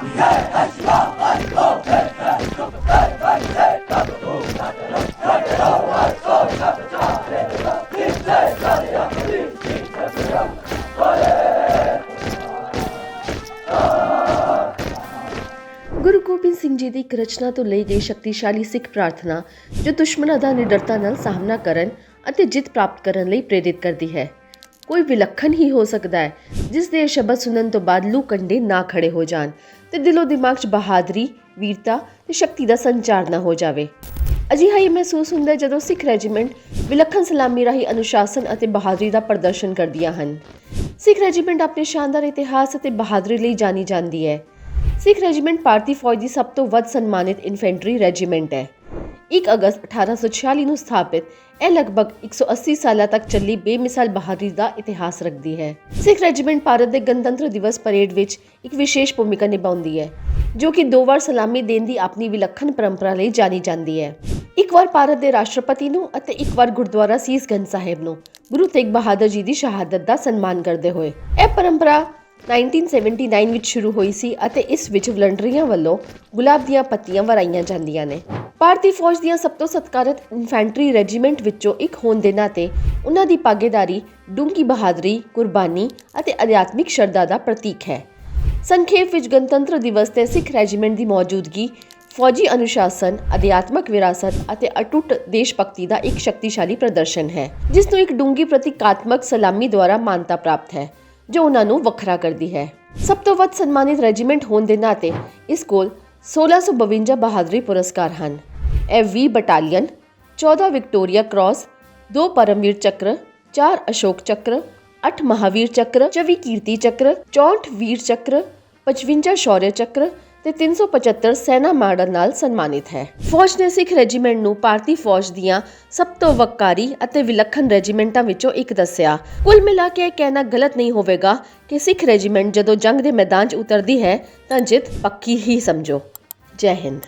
ਗੁਰੂ ਗੋਬਿੰਦ ਸਿੰਘ ਜੀ ਦੀ ਇੱਕ ਰਚਨਾ ਤੋਂ ਲਈ ਗਈ ਸ਼ਕਤੀਸ਼ਾਲੀ ਸਿੱਖ ਪ੍ਰਾਰਥਨਾ, ਜੋ ਦੁਸ਼ਮਣਾਂ ਦਾ ਨਿਡਰਤਾ ਨਾਲ ਸਾਹਮਣਾ ਕਰਨ ਅਤੇ ਜਿੱਤ ਪ੍ਰਾਪਤ ਕਰਨ ਲਈ ਪ੍ਰੇਰਿਤ ਕਰਦੀ ਹੈ। ਕੋਈ ਵਿਲੱਖਣ ਹੀ ਹੋ ਸਕਦਾ ਹੈ, ਜਿਸ ਦੇ ਸ਼ਬਦ ਸੁਣਨ ਤੋਂ ਬਾਅਦ ਲੂ ਕੰਡੇ ਨਾ ਖੜੇ ਹੋ ਜਾਣ ਤੇ ਦਿਲੋਂ ਦਿਮਾਗ 'ਚ ਬਹਾਦਰੀ, ਵੀਰਤਾ ਤੇ ਸ਼ਕਤੀ ਦਾ ਸੰਚਾਰ ਨਾ ਹੋ ਜਾਵੇ। ਅਜਿਹਾ ਹੀ ਮਹਿਸੂਸ ਹੁੰਦਾ ਜਦੋਂ ਸਿੱਖ ਰੈਜੀਮੈਂਟ ਵਿਲੱਖਣ ਸਲਾਮੀ ਰਾਹੀਂ ਅਨੁਸ਼ਾਸਨ ਅਤੇ ਬਹਾਦਰੀ ਦਾ ਪ੍ਰਦਰਸ਼ਨ ਕਰਦੀਆਂ ਹਨ। ਸਿੱਖ ਰੈਜੀਮੈਂਟ ਆਪਣੇ ਸ਼ਾਨਦਾਰ ਇਤਿਹਾਸ ਅਤੇ ਬਹਾਦਰੀ ਲਈ ਜਾਣੀ ਜਾਂਦੀ ਹੈ। ਸਿੱਖ ਰੈਜੀਮੈਂਟ ਭਾਰਤੀ ਫੌਜ ਦੀ ਸਭ ਤੋਂ ਵੱਧ ਸਨਮਾਨਿਤ ਇਨਫੈਂਟਰੀ ਰੈਜੀਮੈਂਟ ਹੈ। 1 ਅਗਸਤ 1846 ਨੂੰ ਸਥਾਪਿਤ, ਇਹ ਲਗਭਗ 180 ਸਾਲਾਂ ਤੱਕ ਚੱਲੀ ਬੇਮਿਸਾਲ ਬਹਾਦਰੀ ਦਾ ਇਤਿਹਾਸ ਰੱਖਦੀ ਹੈ। ਸਿੱਖ ਰੈਜੀਮੈਂਟ ਭਾਰਤ ਦੇ ਗਣਤੰਤਰ ਦਿਵਸ ਪਰੇਡ ਵਿੱਚ ਇੱਕ ਵਿਸ਼ੇਸ਼ ਭੂਮਿਕਾ ਨਿਭਾਉਂਦੀ ਹੈ, ਜੋ ਕਿ ਦੋ ਵਾਰ ਸਲਾਮੀ ਦੇਣ ਦੀ ਆਪਣੀ ਵਿਲੱਖਣ ਪਰੰਪਰਾ ਲਈ ਜਾਣੀ ਜਾਂਦੀ ਹੈ। ਇੱਕ ਵਾਰ ਭਾਰਤ ਦੇ ਰਾਸ਼ਟਰਪਤੀ ਨੂੰ ਅਤੇ ਇੱਕ ਵਾਰ ਗੁਰਦੁਆਰਾ ਸੀਸ ਗੰਜ ਸਾਹਿਬ ਨੂੰ ਗੁਰੂ ਤੇਗ ਬਹਾਦਰ ਜੀ ਦੀ ਸ਼ਹਾਦਤ ਦਾ ਸਨਮਾਨ ਕਰਦੇ ਹੋਏ, ਇਹ ਪਰੰਪਰਾ 1979 ਵਿੱਚ ਸ਼ੁਰੂ ਹੋਈ ਸੀ ਅਤੇ ਇਸ ਵਿੱਚ ਵਲੰਟੀਅਰਾਂ ਵੱਲੋਂ ਗੁਲਾਬ ਦੀਆਂ ਪੱਤੀਆਂ ਵਰਾਈਆਂ ਜਾਂਦੀਆਂ ਨੇ। ਭਾਰਤੀ ਫੌਜ ਦੀਆਂ ਸਭ ਤੋਂ ਸਤਿਕਾਰਤ ਇਨਫੈਂਟਰੀ ਰੈਜੀਮੈਂਟ ਵਿੱਚੋਂ ਇੱਕ ਹੋਣ ਦੇ ਨਾਤੇ ਉਹਨਾਂ ਦੀ ਭਾਗੀਦਾਰੀ ਡੂੰਘੀ ਬਹਾਦਰੀ, ਕੁਰਬਾਨੀ ਅਤੇ ਅਧਿਆਤਮਿਕ ਸ਼ਰਧਾ ਦਾ ਪ੍ਰਤੀਕ ਹੈ। ਸੰਖੇਪ ਵਿੱਚ ਗਣਤੰਤਰ ਦਿਵਸ ਤੇ ਸਿੱਖ ਰੈਜੀਮੈਂਟ ਦੀ ਮੌਜੂਦਗੀ, ਫੌਜੀ ਅਨੁਸ਼ਾਸਨ, ਅਧਿਆਤਮਕ ਵਿਰਾਸਤ ਅਤੇ ਅਟੁੱਟ ਦੇਸ਼ ਭਗਤੀ ਦਾ ਇੱਕ ਸ਼ਕਤੀਸ਼ਾਲੀ ਪ੍ਰਦਰਸ਼ਨ ਹੈ, ਜਿਸ ਨੂੰ ਇੱਕ ਡੂੰਗੀ ਪ੍ਰਤੀਕਾਤਮਕ ਸਲਾਮੀ ਦੁਆਰਾ ਮਾਨਤਾ ਪ੍ਰਾਪਤ ਹੈ। ਜੋ ਉਹਨਾਂ ਨੂੰ ਵੱਖਰਾ ਕਰਦੀ ਹੈ। ਸਭ ਤੋਂ ਵੱਧ ਸਨਮਾਨਿਤ ਰੈਜੀਮੈਂਟ ਹੋਣ ਦੇ ਨਾਤੇ ਇਸ ਕੋਲ 1652 ਬਹਾਦਰੀ ਪੁਰਸਕਾਰ ਹਨ। ਇਹ 20 battalion 14 Victoria Cross 2 Paramvir Chakra 4 Ashok ਚੱਕਰ 8 ਮਹਾਵੀਰ ਚੱਕਰ 24 ਕੀਰਤੀ ਚੱਕਰ 64 ਵੀਰ ਚੱਕਰ 55 ਸ਼ੌਰਯ ਚੱਕਰ ਤੇ 375 ਸੈਨਾ ਮੈਡਲ ਨਾਲ ਸਨਮਾਨਿਤ ਹੈ। ਫੌਜ ਨੇ ਸਿੱਖ ਰੈਜੀਮੈਂਟ ਨੂੰ ਭਾਰਤੀ ਫੌਜ ਦੀਆਂ ਸਭ ਤੋਂ ਵੱਕਾਰੀ ਅਤੇ ਵਿਲੱਖਣ ਰੈਜੀਮੈਂਟਾਂ ਵਿੱਚੋਂ ਇੱਕ ਦੱਸਿਆ। ਕੁੱਲ ਮਿਲਾ ਕੇ ਇਹ ਕਹਿਣਾ ਗਲਤ ਨਹੀਂ ਹੋਵੇਗਾ ਕਿ ਸਿੱਖ ਰੈਜੀਮੈਂਟ ਜਦੋਂ ਜੰਗ ਦੇ ਮੈਦਾਨ 'ਚ ਉਤਰਦੀ ਹੈ ਤਾਂ ਜਿੱਤ ਪੱਕੀ ਹੀ ਸਮਝੋ। ਜੈ ਹਿੰਦ।